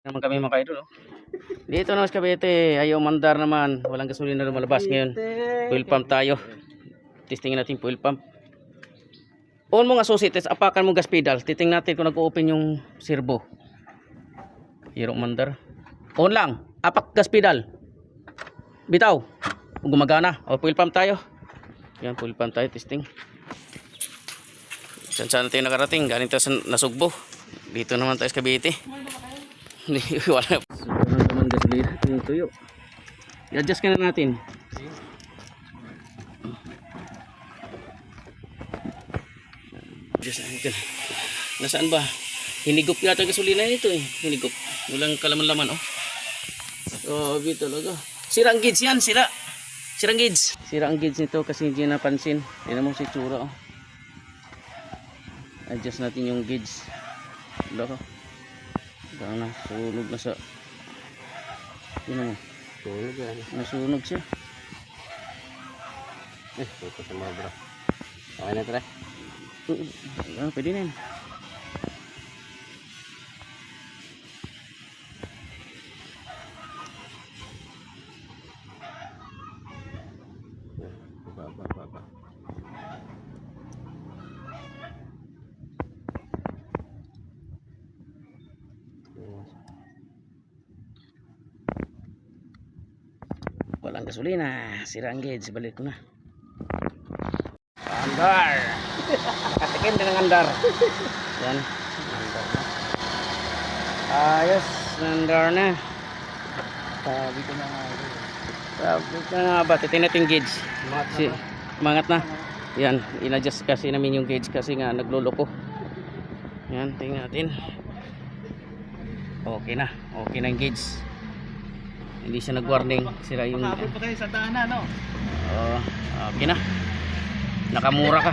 naman kami mga kaidol. Oh. Dito naman sa Cavite, ayaw mandar naman. Walang gasolina na lumalabas ngayon. Fuel pump tayo. Testingin natin fuel pump. On mo nga susi, test apakan mo gas pedal. Titing natin kung nag-open yung servo. Hero mandar. On lang. Apak gas pedal. Bitaw. Gumagana. O fuel pump tayo. Yan, fuel pump tayo. Testing. Saan saan tayo nakarating? Galing tayo sa Nasugbo. Dito naman tayo sa Cavite. Hindi, wala. Sobrang naman gasolina. Yung tuyo. I-adjust ka na natin. Adjust natin. Nasaan ba? Hinigop yata gasolina nito eh. Hinigop. Walang kalaman-laman oh. Grabe talaga. Sira ang gauge yan, sira. Sira ang gauge. Sira ang gauge nito kasi hindi napansin. Tingnan mo si tsura oh. Adjust natin yung gauge. Wala ko. Baka na, sunog na sa... Tingnan mo. Tulog yan. Nasunog siya. Eh, ito sa mga bro. Okay na tara. Ah, pwede na yan. Baba, baba. Walang gasolina. Sira ang gauge. Balik ko na. Andar. Nakatikim din ang andar. Yan. Andar na. Ayos. Andar na. Sabi ko na nga. Sabi ko nga ba. Titin natin yung gauge. Si, mangat na. Yan. In-adjust kasi namin yung gauge kasi nga nagluloko. Yan. Tingnan natin. Okay na. Okay na yung gauge. Hindi siya nag-warning. Sira yung... Makabot pa tayo sa daanan, no? Oo, okay na. Nakamura ka.